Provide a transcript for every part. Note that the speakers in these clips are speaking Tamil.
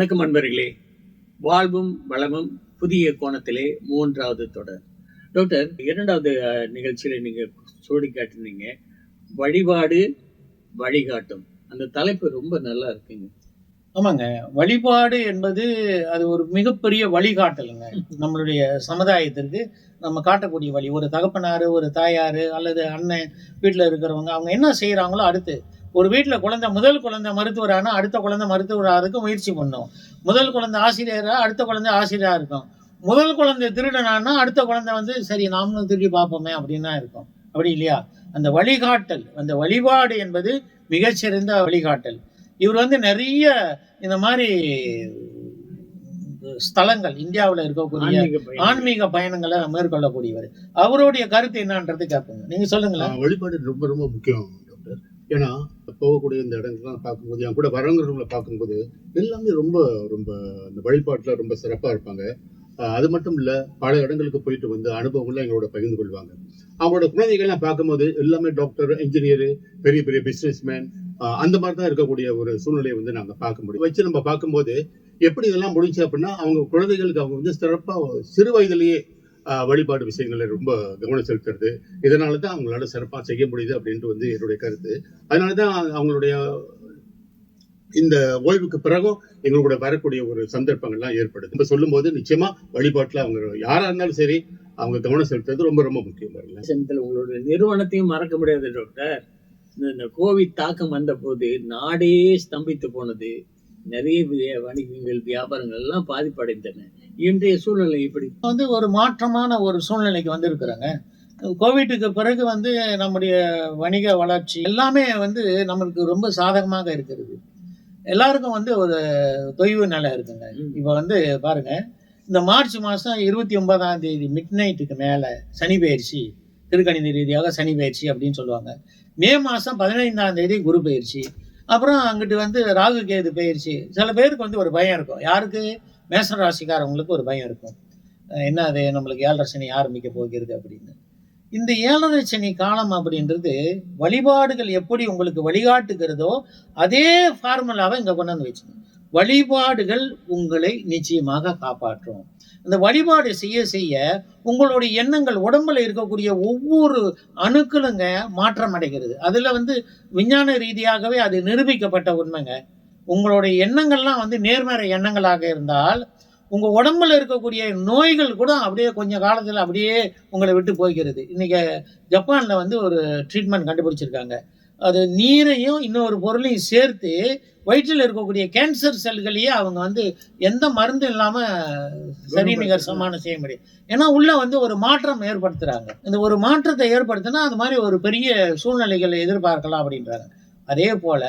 வணக்கம் அன்பர்களே. வாழ்வும் வளமும் புதிய கோணத்திலே மூன்றாவது தொடர். டாக்டர் இரண்டாவது நிகழ்ச்சியில் நீங்கள் நீங்க சோடி காட்டினீங்க. வழிபாடு வழிகாட்டும். அந்த தலைப்பு ரொம்ப நல்லா இருக்குங்க. ஆமாங்க. வழிபாடு என்பது அது ஒரு மிகப்பெரிய வழிகாட்டலுங்க. நம்மளுடைய சமுதாயத்திற்கு நம்ம காட்டக்கூடிய வழி. ஒரு தகப்பனார் ஒரு தாயார் அல்லது அண்ணன் வீட்டில் இருக்கிறவங்க அவங்க என்ன செய்கிறாங்களோ அடுத்து ஒரு வீட்டில் குழந்தை முதல் குழந்தை மருத்துவரானா அடுத்த குழந்தை மருத்துவராக முயற்சி பண்ணும். முதல் குழந்தை ஆசிரியரா அடுத்த குழந்தை ஆசிரியராக இருக்கும். முதல் குழந்தை திருடனானா அடுத்த குழந்தை வந்து சரி நாமளும் திருடி பார்ப்போமே அப்படின்னா இருக்கும். அப்படி இல்லையா? அந்த வழிகாட்டல் அந்த வழிபாடு என்பது மிகச்சிறந்த வழிகாட்டல். இவர் வந்து நிறைய இந்த மாதிரி ஸ்தலங்கள் இந்தியாவில் இருக்கக்கூடிய ஆன்மீக பயணங்களை. மேற்கொள்ளக்கூடியவர். அவருடைய கருத்து என்னன்றது கேட்போங்க நீங்க சொல்லுங்களேன். வழிபாடு ரொம்ப ரொம்ப முக்கியம். ஏன்னா போகக்கூடிய இந்த இடங்கள்லாம் பார்க்கும்போது என் கூட வரவங்களை பார்க்கும்போது எல்லாமே ரொம்ப ரொம்ப இந்த வழிபாட்டில் ரொம்ப சிறப்பாக இருப்பாங்க. அது மட்டும் இல்லை பல இடங்களுக்கு போயிட்டு வந்து அனுபவங்களை எங்களோட பகிர்ந்து கொள்வாங்க. அவங்களோட குழந்தைகள்லாம் பார்க்கும்போது எல்லாமே டாக்டர் இன்ஜினியர் பெரிய பெரிய பிஸ்னஸ்மேன் அந்த மாதிரி தான் இருக்கக்கூடிய ஒரு சூழ்நிலையை வந்து நாங்கள் பார்க்க முடியும். வச்சு நம்ம பார்க்கும்போது எப்படி இதெல்லாம் முடிஞ்சு அப்படின்னா அவங்க குழந்தைகளுக்கு அவங்க வந்து சிறப்பாக சிறு வயதிலேயே வழிபாடு விஷயங்களை ரொம்ப கவனம் செலுத்துறது இதனால தான் அவங்களால சிறப்பாக செய்ய முடியுது அப்படின்ட்டு வந்து என்னுடைய கருத்து. அதனால தான் அவங்களுடைய இந்த ஓய்வுக்கு பிறகும் எங்களோட வரக்கூடிய ஒரு சந்தர்ப்பங்கள்லாம் ஏற்படுது. இப்போ சொல்லும்போது நிச்சயமா வழிபாட்டில் அவங்க யாரா இருந்தாலும் சரி அவங்க கவனம் செலுத்துறது ரொம்ப ரொம்ப முக்கியம் உங்களுடைய நிறுவனத்தையும் மறக்க முடியாது டாக்டர். இந்த- இந்த கோவிட் தாக்கம் வந்த போது நாடே ஸ்தம்பித்து போனது. நிறைய வணிகங்கள் வியாபாரங்கள் எல்லாம் பாதிப்படைந்தன. இன்றைய சூழ்நிலை இப்படி. வந்து ஒரு மாற்றமான ஒரு சூழ்நிலைக்கு வந்திருக்கிறோங்க. கோவிட்டுக்கு பிறகு வந்து நம்முடைய வணிக வளர்ச்சி எல்லாமே வந்து நம்மளுக்கு ரொம்ப சாதகமாக இருக்கிறது. எல்லாருக்கும் வந்து ஒரு தொய்வு நிலை இருக்குங்க. இப்போ வந்து பாருங்க இந்த மார்ச் மாதம் இருபத்தி ஒன்பதாம் தேதி மிட் நைட்டுக்கு மேலே சனி பயிற்சி திருக்கணித ரீதியாக சனி பயிற்சி அப்படின்னு சொல்லுவாங்க. மே மாதம் பதினைந்தாம் தேதி குரு பயிற்சி. அப்புறம் அங்கிட்டு வந்து ராகு கேது பயிற்சி சில பேருக்கு வந்து ஒரு பயம் இருக்கும். யாருக்கு? மேச ராசிக்காரவங்களுக்கு ஒரு பயம் இருக்கும். என்ன அது? நம்மளுக்கு ஏழரை சனி ஆரம்பிக்க போகிறது அப்படின்னு. இந்த ஏழரை சனி காலம் அப்படின்றது வழிபாடுகள் எப்படி உங்களுக்கு வழிகாட்டுகிறதோ அதே ஃபார்முலாவை இங்கே கொண்டு வந்து வழிபாடுகள் உங்களை நிச்சயமாக காப்பாற்றும். இந்த வழிபாடு செய்ய செய்ய உங்களுடைய எண்ணங்கள் உடம்புல இருக்கக்கூடிய ஒவ்வொரு அணுக்களுங்க மாற்றம் அடைகிறது அதில் வந்து விஞ்ஞான ரீதியாகவே அது நிரூபிக்கப்பட்ட உண்மைங்க. உங்களுடைய எண்ணங்கள்லாம் வந்து நேர்மறை எண்ணங்களாக இருந்தால் உங்கள் உடம்புல இருக்கக்கூடிய நோய்கள் கூட அப்படியே கொஞ்சம் காலத்தில் அப்படியே உங்களை விட்டு போய்கிறது இன்றைக்கி ஜப்பானில் வந்து ஒரு ட்ரீட்மெண்ட் கண்டுபிடிச்சிருக்காங்க. அது நீரையும் இன்னொரு பொருளையும் சேர்த்து வயிற்றில் இருக்கக்கூடிய கேன்சர் செல்களையே அவங்க வந்து எந்த மருந்து இல்லாம சரி நிகர் சமானம் செய்ய முடியும் ஏன்னா உள்ள வந்து ஒரு மாற்றம் ஏற்படுத்துறாங்க. இந்த ஒரு மாற்றத்தை ஏற்படுத்தினா அது மாதிரி ஒரு பெரிய சூழ்நிலைகளை எதிர்பார்க்கலாம் அப்படின்றாங்க. அதே போல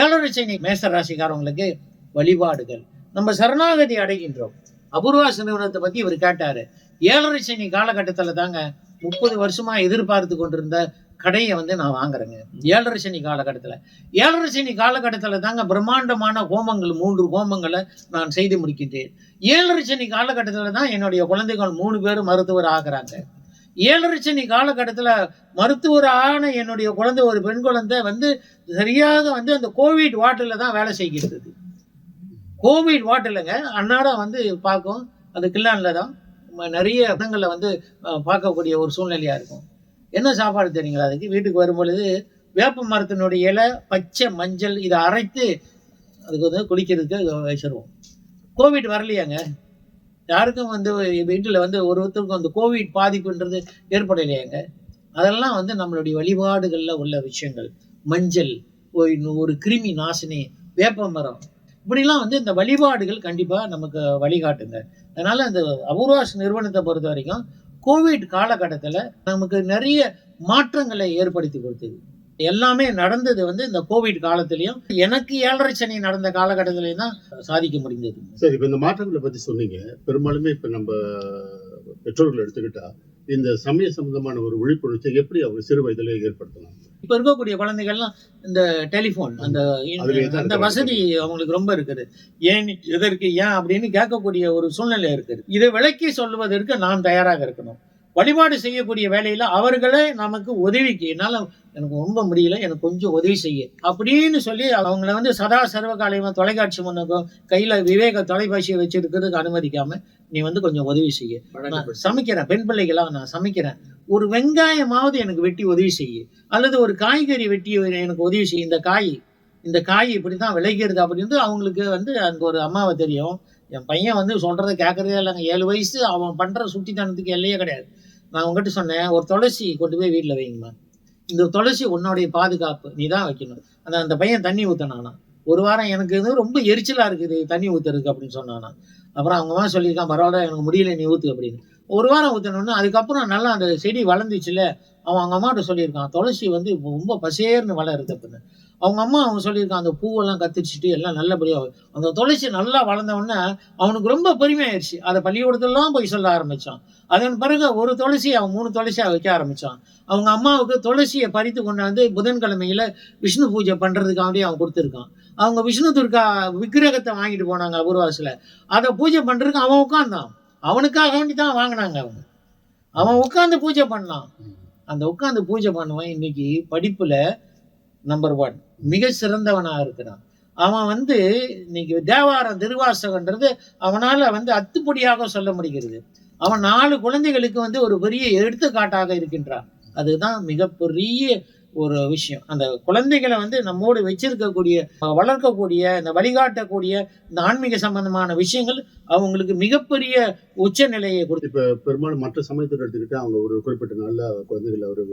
ஏழரை சனி மேச ராசிக்காரவங்களுக்கு வழிபாடுகள். நம்ம சரணாகதி அடைகின்றோம். அபூர்வாஸ் நிறுவனத்தை பத்தி இவர் கேட்டாரு. ஏழரை சனி காலகட்டத்துல தாங்க முப்பது வருஷமா எதிர்பார்த்து கொண்டிருந்த கடையை வந்து நான் வாங்குறேங்க. ஏழரை சனி காலகட்டத்தில். ஏழரை சனி காலகட்டத்தில் தாங்க பிரம்மாண்டமான ஹோமங்கள் மூன்று ஹோமங்களை நான் செய்து முடிக்கின்றேன். ஏழரை சனி காலகட்டத்தில் தான் என்னுடைய குழந்தைகள் மூணு பேரும் மருத்துவர் ஆகிறாங்க. ஏழரை சனி காலகட்டத்தில் மருத்துவரான என்னுடைய குழந்தை ஒரு பெண் குழந்தை வந்து சரியாக வந்து அந்த கோவிட் வார்டில் தான் வேலை செய்கிறது. கோவிட் வார்டிலுங்க அன்னாடம் வந்து பார்க்கும் அது கில்லானில் தான். நிறைய இடங்களில் வந்து பார்க்கக்கூடிய ஒரு சூழ்நிலையாக இருக்கும். என்ன சாப்பாடு தெரியுங்களா அதுக்கு? வீட்டுக்கு வரும்பொழுது வேப்ப மரத்தினுடைய இலை பச்சை மஞ்சள் இதை அரைத்து அதுக்கு வந்து குளிக்கிறதுக்கு வச்சிருவோம். கோவிட் வரலையாங்க? யாருக்கும் வந்து வீட்டில் வந்து ஒருத்தருக்கும் அந்த கோவிட் பாதிப்புன்றது ஏற்படலையாங்க? அதெல்லாம் வந்து நம்மளுடைய வழிபாடுகளில் உள்ள விஷயங்கள். மஞ்சள் ஒரு ஒரு கிருமி நாசினி வேப்ப மரம். இப்படிலாம் வந்து இந்த வழிபாடுகள் கண்டிப்பாக நமக்கு வழிகாட்டுங்க. அதனால இந்த அபூர்வாஸ் நிறுவனத்தை பொறுத்த வரைக்கும் கோவிட் காலகட்டத்தில் நமக்கு நிறைய மாற்றங்களை ஏற்படுத்தி கொடுத்தது. எல்லாமே நடந்தது வந்து இந்த கோவிட் காலத்திலையும். எனக்கு ஏழரை சனி நடந்த காலகட்டத்திலையும் தான் சாதிக்க முடிந்தது. சரி இப்போ இந்த மாற்றங்களை பத்தி சொன்னீங்க. பெரும்பாலுமே இப்போ நம்ம பெற்றோர்கள் எடுத்துக்கிட்டா இந்த சமய சம்பந்தமான ஒரு விழிப்புணர்ச்சி எப்படி அவங்க சிறு வயதிலே ஏற்படுத்தலாம்? இப்ப இருக்கக்கூடிய குழந்தைகள்லாம் இந்த டெலிஃபோன் அந்த அந்த. வசதி அவங்களுக்கு ரொம்ப இருக்குது. ஏன் எதற்கு ஏன் அப்படின்னு கேட்கக்கூடிய ஒரு சூழ்நிலை இருக்குது. இதை விளக்கி சொல்லுவதற்கு நாம் தயாராக இருக்கணும். வழிபாடு செய்யக்கூடிய வேலையில அவர்களே நமக்கு உதவிக்கு என்னால எனக்கு ரொம்ப முடியல எனக்கு கொஞ்சம் உதவி செய்ய அப்படின்னு சொல்லி அவங்கள வந்து சதா சர்வகாலியமா தொலைக்காட்சி முன்னுக்கும் கையில விவேக தொலைபேசியை வச்சிருக்கிறதுக்கு அனுமதிக்காம நீ வந்து கொஞ்சம் உதவி செய்ய. நான் சமைக்கிறேன். பெண் பிள்ளைகளா நான் சமைக்கிறேன். ஒரு வெங்காயமாவது எனக்கு வெட்டி உதவி செய்ய. அல்லது ஒரு காய்கறி வெட்டி எனக்கு உதவி செய்ய. இந்த காய் இந்த காய் இப்படிதான் விளைக்கிறது அப்படின்னு அவங்களுக்கு வந்து அந்த ஒரு அம்மாவை தெரியும். என் பையன் வந்து சொல்றதை கேட்கறதே இல்லைங்க. ஏழு வயசு அவன் பண்ற சுட்டித்தனத்துக்கு எல்லையே கிடையாது. நான் உங்ககிட்ட சொன்னேன் ஒரு துளசி கொண்டு போய் வீட்டில் வைங்கம்மா. இந்த துளசி உன்னுடைய பாதுகாப்பு. நீ தான் வைக்கணும். அந்த அந்த பையன் தண்ணி ஊற்றினானா ஒரு வாரம் எனக்கு இது ரொம்ப எரிச்சலா இருக்குது தண்ணி ஊத்துறதுக்கு அப்படின்னு சொன்னானா அப்புறம் அவங்க அம்மா சொல்லியிருக்கான் பரவாயில்ல எனக்கு முடியல நீ ஊற்று அப்படின்னு. ஒரு வாரம் ஊற்றினோன்னு அதுக்கப்புறம் நல்லா அந்த செடி வளர்ந்துச்சுல அவன் அவங்க அம்மாட்ட சொல்லியிருக்கான் துளசி வந்து இப்போ ரொம்ப பசேர்னு வளருது அப்படின்னு. அவங்க அம்மா அவங்க சொல்லியிருக்கான் அந்த பூவெல்லாம் கத்திரிச்சிட்டு எல்லாம் நல்லபடியாக அந்த துளசி நல்லா வளர்ந்தவொடனே அவனுக்கு ரொம்ப பெருமையாயிருச்சு. அதை பள்ளிக்கூடத்துலாம் போய் சொல்ல ஆரம்பிச்சான். அதன் பிறகு ஒரு துளசி அவன் மூணு துளசியாக வைக்க ஆரம்பிச்சான். அவங்க அம்மாவுக்கு துளசியை பறித்து கொண்டாந்து புதன்கிழமையில விஷ்ணு பூஜை பண்ணுறதுக்காகவே அவன் கொடுத்துருக்கான். அவங்க விஷ்ணு துர்கா விக்கிரகத்தை வாங்கிட்டு போனாங்க அபூர்வாசில் அதை பூஜை பண்றதுக்கு அவன் உட்கார்ந்தான். அவனுக்காக வேண்டி தான் வாங்கினாங்க அவங்க. அவன் உட்கார்ந்து பூஜை பண்ணான். அந்த உட்கார்ந்து பூஜை பண்ணுவான் இன்னைக்கு படிப்புல நம்பர் ஒன் மிக சிறந்தவனா இருக்கிறான். அவன் வந்து இன்னைக்கு தேவாரம் திருவாசகன்றது அவனால வந்து அத்துப்படியாக சொல்ல முடிகிறது. அவன் நாலு குழந்தைகளுக்கு வந்து ஒரு பெரிய எடுத்துக்காட்டாக இருக்கின்றான். அதுதான் மிகப்பெரிய ஒரு விஷயம். அந்த குழந்தைகளை வந்து நம்மோடு வச்சிருக்கக்கூடிய வளர்க்கக்கூடிய இந்த வழிகாட்டக்கூடிய இந்த ஆன்மீக சம்பந்தமான விஷயங்கள் அவங்களுக்கு மிகப்பெரிய உச்ச நிலையை கொடுத்து இப்போ பெரும்பாலும் மற்ற சமயத்தில் எடுத்துக்கிட்டு அவங்க ஒரு குறிப்பிட்ட நாளில் குழந்தைகளை ஒரு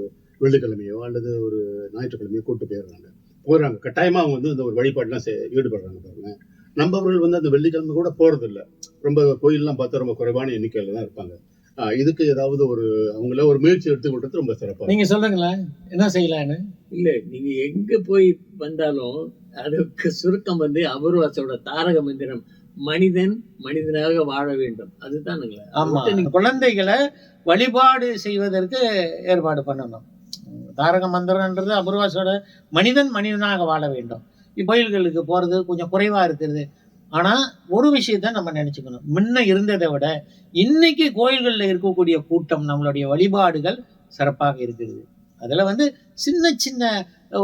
வெள்ளிக்கிழமையோ அல்லது ஒரு ஞாயிற்றுக்கிழமையோ கூட்டு போயிடுறாங்க. போகிறாங்க கட்டாயமாக அவங்க வந்து இந்த ஒரு வழிபாடுலாம் செய்- ஈடுபடுறாங்க பாருங்க. நம்பவர்கள் வந்து அந்த வெள்ளிக்கிழமை கூட போகிறதில்ல ரொம்ப கோயில்லாம் பார்த்தா ரொம்ப குறைவான எண்ணிக்கையில் தான் இருப்பாங்க. இதுக்கு ஏதாவது ஒரு அவங்கள ஒரு முயற்சி எடுத்து கொடுத்து ரொம்ப சிறப்பா இருக்கும். நீங்க சொல்லுங்களேன் என்ன செய்யலான்னு இல்ல நீங்க எங்க போய் வந்தாலும் அதுக்கு சுருக்கம் வந்து அபூர்வாசோட தாரக மந்திரம் மனிதன் மனிதனாக வாழ வேண்டும். அதுதானுங்களே. ஆமா குழந்தைகளை வழிபாடு செய்வதற்கு ஏற்பாடு பண்ணணும். தாரக மந்திரம்ன்றது அபூர்வாசோட மனிதன் மனிதனாக வாழ வேண்டும். கோயில்களுக்கு போறது கொஞ்சம் குறைவா இருக்குது ஆனா ஒரு விஷயத்த நம்ம நினைச்சுக்கணும். முன்ன இருந்ததை விட இன்னைக்கு கோயில்களில் இருக்கக்கூடிய கூட்டம் நம்மளுடைய வழிபாடுகள் சிறப்பாக இருக்குது அதுல வந்து சின்ன சின்ன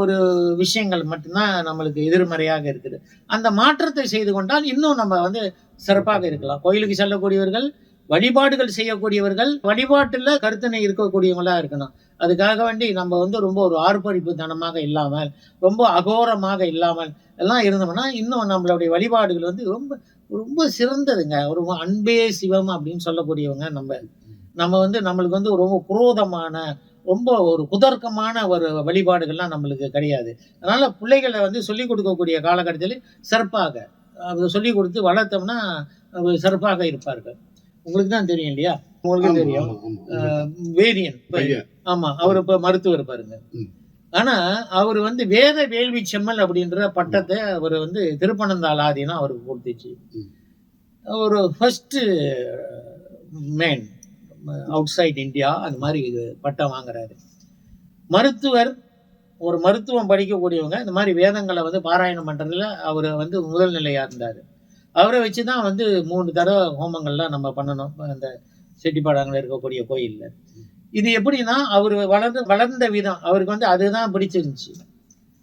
ஒரு விஷயங்கள் மட்டும்தான் நம்மளுக்கு எதிர்மறையாக இருக்குது. அந்த மாற்றத்தை செய்து கொண்டால் இன்னும் நம்ம வந்து சிறப்பாக இருக்கலாம். கோயிலுக்கு செல்லக்கூடியவர்கள் வழிபாடுகள் செய்யக்கூடியவர்கள் வழிபாட்டுல கருத்தனை இருக்கக்கூடியவங்களா இருக்கணும் அதுக்காக வேண்டி நம்ம வந்து ரொம்ப ஒரு ஆர்ப்பரிப்பு தனமாக இல்லாமல் ரொம்ப அகோரமாக இல்லாமல் எல்லாம் இருந்தோம்னா இன்னும் நம்மளுடைய வழிபாடுகள் வந்து ரொம்ப ரொம்ப சிறந்ததுங்க. ஒரு அன்பே சிவம் அப்படின்னு சொல்லக்கூடியவங்க நம்ம நம்ம வந்து நம்மளுக்கு வந்து ரொம்ப குரோதமான ரொம்ப ஒரு குதர்க்கமான ஒரு வழிபாடுகள்லாம் நம்மளுக்கு கிடையாது. அதனால பிள்ளைகளை வந்து சொல்லிக் கொடுக்கக்கூடிய காலகட்டத்தில் சிறப்பாக அதை சொல்லிக் கொடுத்து வளர்த்தோம்னா சிறப்பாக இருப்பார்கள். உங்களுக்கு தான் தெரியும் இல்லையா உங்களுக்கு தெரியும் ஆமா, ஆமா. வேதியன் பையன். ஆமா அவர் இப்ப மருத்துவர் பாருங்க. ஆனா அவர் வந்து வேத வேள்வி செம்மல் அப்படின்ற பட்டத்தை அவர் வந்து திருப்பனந்தாள் ஆதீனம் அவருக்கு கொடுத்துச்சு. ஒரு first man outside India அந்த மாதிரி இது பட்டம் வாங்குறாரு மருத்துவர் ஒரு மருத்துவம் படிக்கக்கூடியவங்க இந்த மாதிரி வேதங்களை வந்து பாராயணம் பண்றதுல அவர் வந்து முதல் நிலையா இருந்தார் அவரை வச்சு தான் வந்து மூணு தடவை ஹோமங்கள்லாம் நம்ம பண்ணணும். அந்த செட்டிப்பாடங்கள் இருக்கக்கூடிய கோயில்ல. இது எப்படின்னா அவர் வளர்ந்து வளர்ந்த விதம். அவருக்கு வந்து அதுதான் பிடிச்சிருந்துச்சு.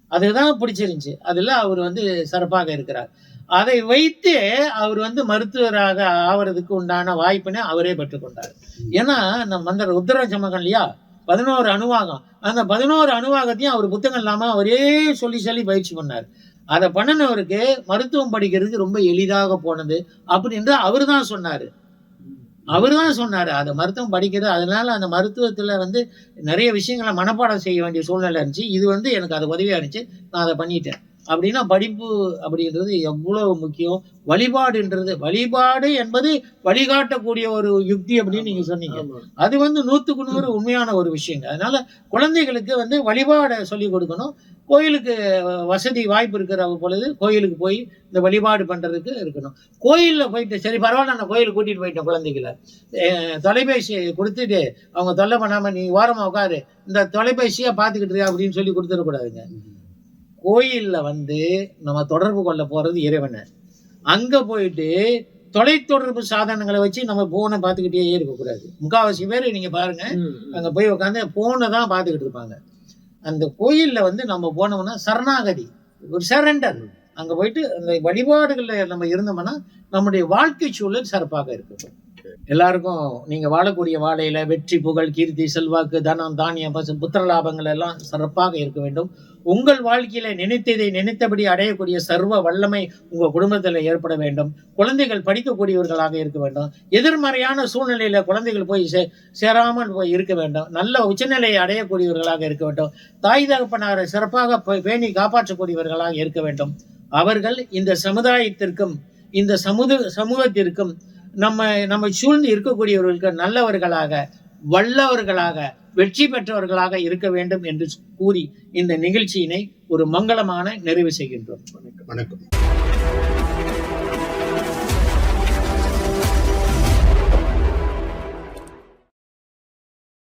அதுதான் பிடிச்சிருந்துச்சு. அதுல அவர் வந்து சிறப்பாக இருக்கிறார். அதை வைத்து அவர் வந்து மருத்துவராக ஆவறதுக்கு உண்டான வாய்ப்பினை அவரே பெற்றுக்கொண்டார் ஏன்னா நம்ம அந்த ருத்ராட்ச இல்லையா? பதினோரு அணுவாகம். அந்த பதினோரு அணுவாகத்தையும் அவர் புத்தகம் இல்லாமல் அவரே சொல்லி சொல்லி பயிற்சி பண்ணார். அதை பண்ணினவருக்கு மருத்துவம் படிக்கிறதுக்கு ரொம்ப எளிதாக போனது அப்படின்னு அவர் தான் சொன்னாரு. அவர் தான் சொன்னாரு அந்த மருத்துவம் படிக்கிறது அதனால அந்த மருத்துவத்துல வந்து நிறைய விஷயங்களை மனப்பாடம் செய்ய வேண்டிய சூழ்நிலை இருந்துச்சு. இது வந்து எனக்கு அது உதவியா இருந்துச்சு நான் அதை பண்ணிட்டேன். அப்படின்னா படிப்பு அப்படின்றது எவ்வளவு முக்கியம்? வழிபாடுன்றது வழிபாடு என்பது வழிகாட்டக்கூடிய ஒரு யுக்தி அப்படின்னு நீங்க சொன்னீங்க. அது வந்து நூத்துக்கு நூறு உண்மையான ஒரு விஷயங்க. அதனால குழந்தைகளுக்கு வந்து வழிபாடை சொல்லி கொடுக்கணும். கோயிலுக்கு வசதி வாய்ப்பு இருக்கிற பொழுது கோயிலுக்கு போய் இந்த வழிபாடு பண்றதுக்கு இருக்கணும். கோயில்ல போயிட்டு சரி பரவாயில்ல நான் கோயிலுக்கு கூட்டிட்டு போயிட்டேன் குழந்தைகளை. அஹ் தொலைபேசியை கொடுத்துட்டு அவங்க தொல்லை பண்ணாம நீ ஓரமா உட்காரு. இந்த தொலைபேசியை பார்த்துக்கிட்டு இரு அப்படின்னு சொல்லி கொடுத்துடக்கூடாதுங்க. கோயில்ல வந்து நம்ம தொடர்பு கொள்ள போறது இறைவனை. அங்க போயிட்டு தொலைத்தொடர்பு சாதனங்களை வச்சு நம்ம போனை பார்த்துக்கிட்டே இருக்கக்கூடாது. முக்காவாசி பேர் நீங்க பாருங்க ம், ம். அங்க போய் உட்காந்து போனை தான் பார்த்துக்கிட்டு இருப்பாங்க. அந்த கோயில்ல வந்து நம்ம போனோம்னா சரணாகதி ஒரு சரண்டர் அங்க போயிட்டு அந்த வழிபாடுகள்ல நம்ம இருந்தோம்னா நம்முடைய வாழ்க்கை சூழல் சிறப்பாக இருக்கும். எல்லாருக்கும் நீங்க வாழக்கூடிய வாழையில வெற்றி புகழ் கீர்த்தி செல்வாக்கு தனம் தானியம் பசு புத்திர லாபங்கள் எல்லாம் சிறப்பாக இருக்க வேண்டும். உங்கள் வாழ்க்கையில நினைத்ததை நினைத்தபடி அடையக்கூடிய சர்வ வல்லமை உங்க குடும்பத்துல ஏற்பட வேண்டும். குழந்தைகள் படிக்கக்கூடியவர்களாக இருக்க வேண்டும். எதிர்மறையான சூழ்நிலையில குழந்தைகள் போய் சே சேராமல் போய் இருக்க வேண்டும். நல்ல உச்சநிலையை அடையக்கூடியவர்களாக இருக்க வேண்டும். தாய் தகப்பனாரை சிறப்பாக பேணி காப்பாற்றக்கூடியவர்களாக இருக்க வேண்டும். அவர்கள் இந்த சமுதாயத்திற்கும் இந்த சமுத சமூகத்திற்கும் நம்ம நம்ம சூழ்ந்து இருக்கக்கூடியவர்களுக்கு நல்லவர்களாக வல்லவர்களாக வெற்றி பெற்றவர்களாக இருக்க வேண்டும் என்று கூறி இந்த நிகழ்ச்சியினை ஒரு மங்களமான நிறைவு செய்கின்றோம். வணக்கம். வணக்கம்